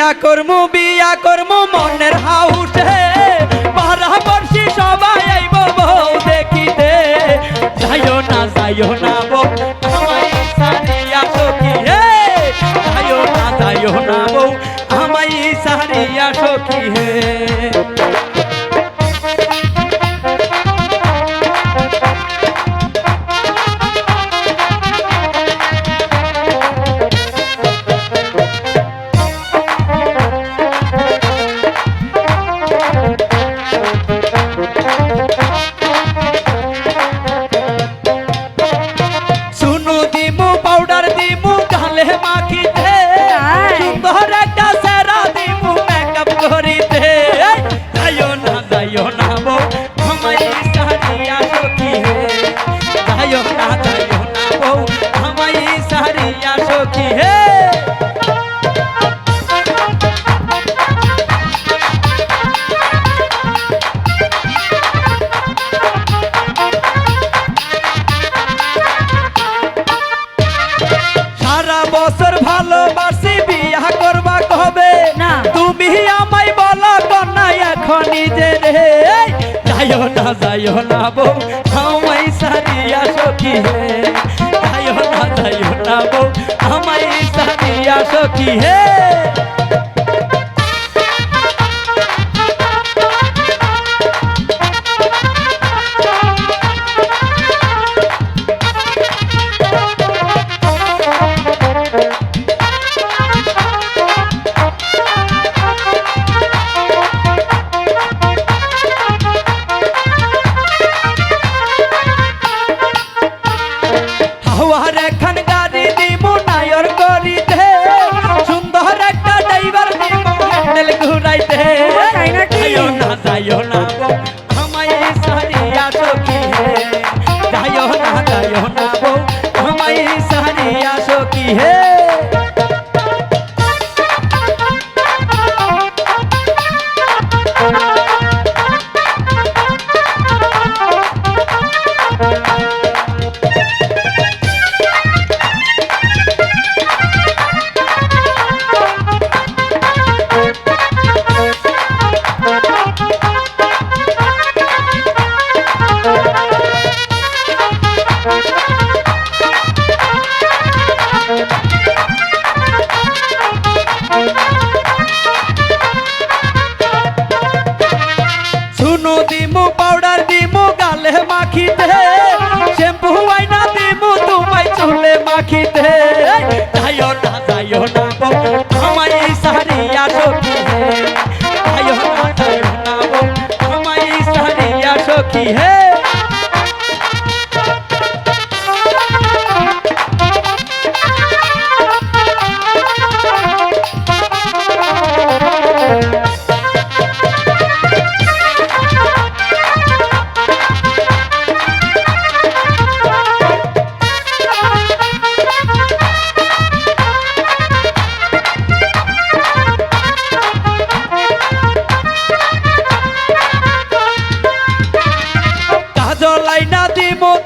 বিয়া করমু বিয়া করমু, মনের হাউটে। বারা বর্ষি সবাই আইব দেখিতে। যাইও না যাইও না হে সারা বছর ভালোবাসি বিয়া করবা কবে? না। তুমি আমায় বলো কন্যা এখনই যে রে যাইও না যাইও না বউ সারিয়া সখী হে। যাইও না যাইও না বউ আমায় সারিয়া সখী হে। পাউডার দিমু গালে মাখি কি হে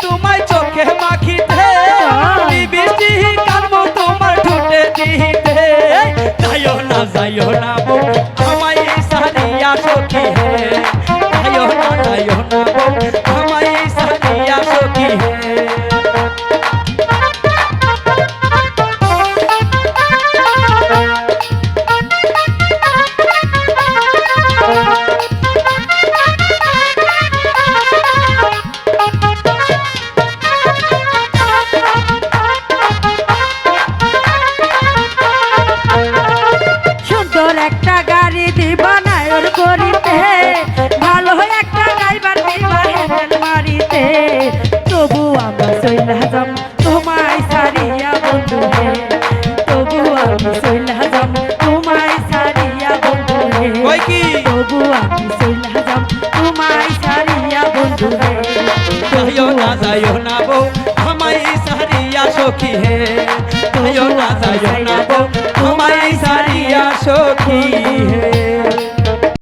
তোমায় চোখে মাখ जायो ना बो हमारी सहरिया शोखी है। जायो ना जायो ना।